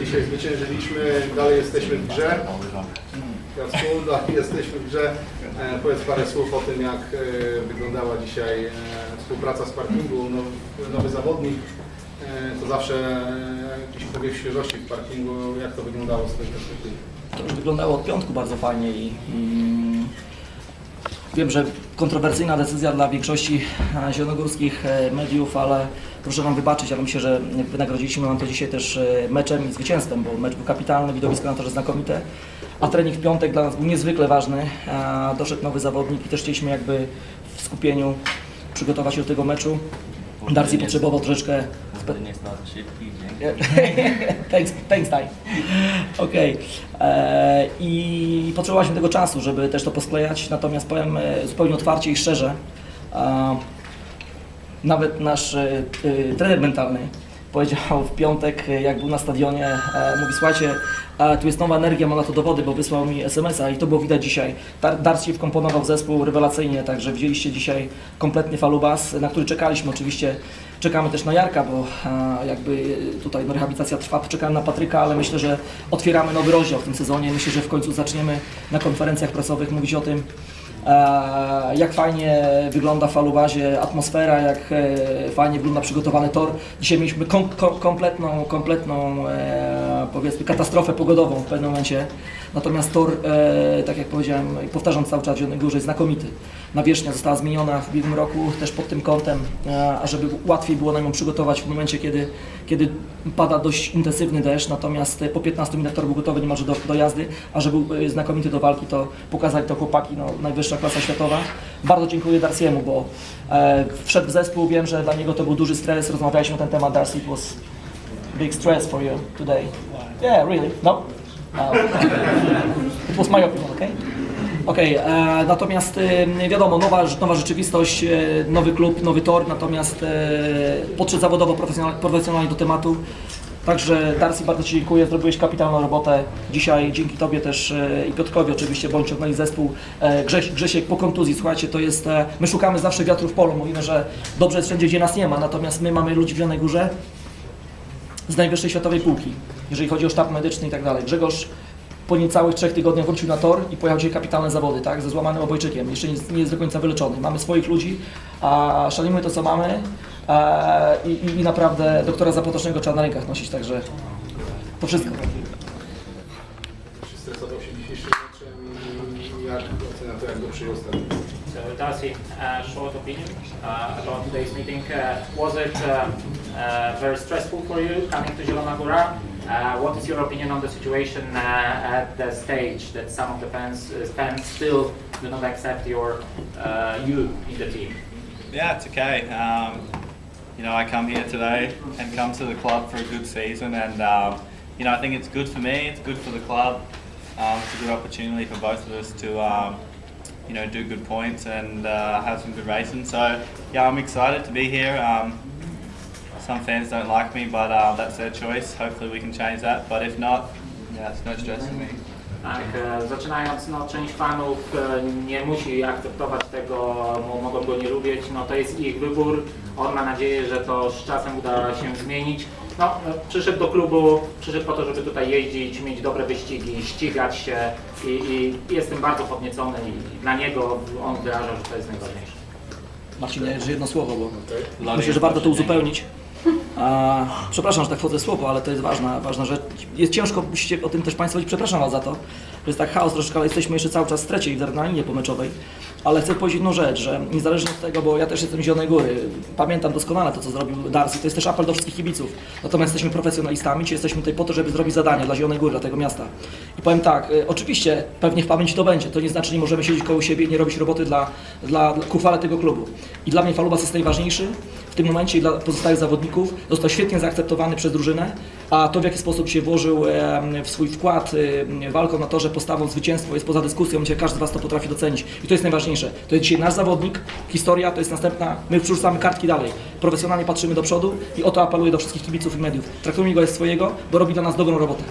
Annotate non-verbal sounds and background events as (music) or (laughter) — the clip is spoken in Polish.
Dzisiaj zwyciężyliśmy, dalej jesteśmy w grze. Jacku, dalej jesteśmy w grze. E, powiedz parę słów o tym, jak e, wyglądała dzisiaj e, współpraca z parkingu. No, nowy zawodnik, to zawsze jakiś powiew świeżości w parkingu. Jak to wyglądało z tej perspektywy? To wyglądało od piątku bardzo fajnie i mm, wiem, że kontrowersyjna decyzja dla większości zielonogórskich mediów, ale proszę nam wybaczyć, ale myślę, że wynagrodziliśmy nam to dzisiaj też e, meczem i zwycięstwem, bo mecz był kapitalny, widowisko na torze znakomite, a trening w piątek dla nas był niezwykle ważny. Doszedł nowy zawodnik i też chcieliśmy jakby w skupieniu przygotować się do tego meczu. Darcy potrzebował troszeczkę start shit (laughs) thanks, thanks, Ty. Okej. E, I potrzebowaliśmy tego czasu, żeby też to posklejać, natomiast powiem e, zupełnie otwarcie i szczerze, nawet nasz e, e, trener mentalny powiedział w piątek, e, jak był na stadionie, e, mówi słuchajcie, tu jest nowa energia, ma na to dowody, bo wysłał mi SMS-a i to było widać dzisiaj. Dar- Darcy wkomponował w zespół rewelacyjnie, także widzieliście dzisiaj kompletnie falubas, na który czekaliśmy oczywiście. Czekamy też na Jarka, bo e, jakby tutaj no, rehabilitacja trwa, czekamy na Patryka, ale myślę, że otwieramy nowy rozdział w tym sezonie. Myślę, że w końcu zaczniemy na konferencjach prasowych mówić o tym, jak fajnie wygląda w falubazie atmosfera, jak e, fajnie wygląda przygotowany tor. Dzisiaj mieliśmy kom, kompletną, kompletną e, powiedzmy katastrofę pogodową w pewnym momencie. Natomiast tor, e, tak jak powiedziałem i powtarzam cały czas w Zielonej Górze, jest znakomity. Nawierzchnia została zmieniona w ubiegłym roku też pod tym kątem, e, ażeby łatwiej było na nią przygotować w momencie, kiedy, kiedy pada dość intensywny deszcz. Natomiast e, po 15 minutach tor był gotowy niemalże do, do jazdy, a był e, znakomity do walki, to pokazali to chłopaki, no, najwyższa klasa światowa. Bardzo dziękuję Darciemu, bo e, wszedł w zespół, wiem, że dla niego to był duży stres, rozmawialiśmy na ten temat, Darcy, was big stress for you today. Yeah, really? No? Uh, (laughs) it was my opinion, okay? Okej, e, natomiast e, wiadomo, nowa, nowa rzeczywistość, e, nowy klub, nowy tor, natomiast e, podszedł zawodowo, profesjonal, profesjonalnie do tematu. Także Darcy, bardzo Ci dziękuję, zrobiłeś kapitalną robotę. Dzisiaj dzięki Tobie też e, i Piotrkowi oczywiście, bądź ciągnęli zespół. E, Grześ, Grzesiek po kontuzji, słuchajcie, to jest, e, my szukamy zawsze wiatru w polu, mówimy, że dobrze jest wszędzie, gdzie nas nie ma, natomiast my mamy ludzi w Zielonej Górze z najwyższej światowej półki, jeżeli chodzi o sztab medyczny i tak dalej. Grzegorz po niecałych trzech tygodniach wrócił na tor i pojechał dzisiaj kapitalne zawody, tak, ze złamanym obojczykiem. Jeszcze nie, nie jest do końca wyleczony. Mamy swoich ludzi, a szanujmy to, co mamy i, i, i naprawdę doktora Zapotocznego trzeba na rękach nosić, także to wszystko. Meczem i jak ocenia to, jak go przyjął stadion? So Darcy, uh, short opinion uh, about today's meeting. Uh, was it uh, uh, very stressful for you coming to Zielona Góra? Uh, what is your opinion on the situation uh, at the stage that some of the fans, uh, fans still do not accept your uh, you in the team? Yeah, it's okay. Um, you know, I come here today and come to the club for a good season, and um, you know, I think it's good for me. It's good for the club. Um, it's a good opportunity for both of us to, um, you know, do good points and uh, have some good racing. So yeah, I'm excited to be here. Um, some fans don't like me, but uh, that's their choice. Hopefully, we can change that. But if not, yeah, it's no stress for me. Tak, e, zaczynając, no część fanów e, nie musi akceptować tego, mo- mogą go nie lubić, no to jest ich wybór. On ma nadzieję, że to z czasem uda się zmienić. No, e, przyszedł do klubu, przyszedł po to, żeby tutaj jeździć, mieć dobre wyścigi, ścigać się i, i jestem bardzo podniecony i dla niego on wyrażał, że to jest najważniejsze. Marcin, jeszcze jedno słowo, bo myślę, że warto to uzupełnić. A, przepraszam, że tak wchodzę w słowo, ale to jest ważna, ważna rzecz. Jest ciężko, musicie o tym też Państwo powiedzieć, przepraszam Was za to, że jest tak chaos troszkę, ale jesteśmy jeszcze cały czas w trzeciej w adrenalinie pomeczowej. Ale chcę powiedzieć jedną rzecz, że niezależnie od tego, bo ja też jestem z Zielonej Góry, pamiętam doskonale to, co zrobił Darcy, to jest też apel do wszystkich kibiców. Natomiast jesteśmy profesjonalistami, czy jesteśmy tutaj po to, żeby zrobić zadanie dla Zielonej Góry, dla tego miasta. I powiem tak, y, oczywiście pewnie w pamięci to będzie, to nie znaczy, że nie możemy siedzieć koło siebie i nie robić roboty dla, dla, dla tego klubu. I dla mnie Falubas jest najważniejszy w tym momencie dla pozostałych zawodników. Został świetnie zaakceptowany przez drużynę, a to w jaki sposób się włożył w swój wkład walką na torze, postawą, zwycięstwo jest poza dyskusją, myślę, że każdy z Was to potrafi docenić. I to jest najważniejsze. To jest dzisiaj nasz zawodnik, historia, to jest następna, my przerzucamy kartki dalej. Profesjonalnie patrzymy do przodu i o to apeluję do wszystkich kibiców i mediów. Traktujmy go jak swojego, bo robi dla nas dobrą robotę.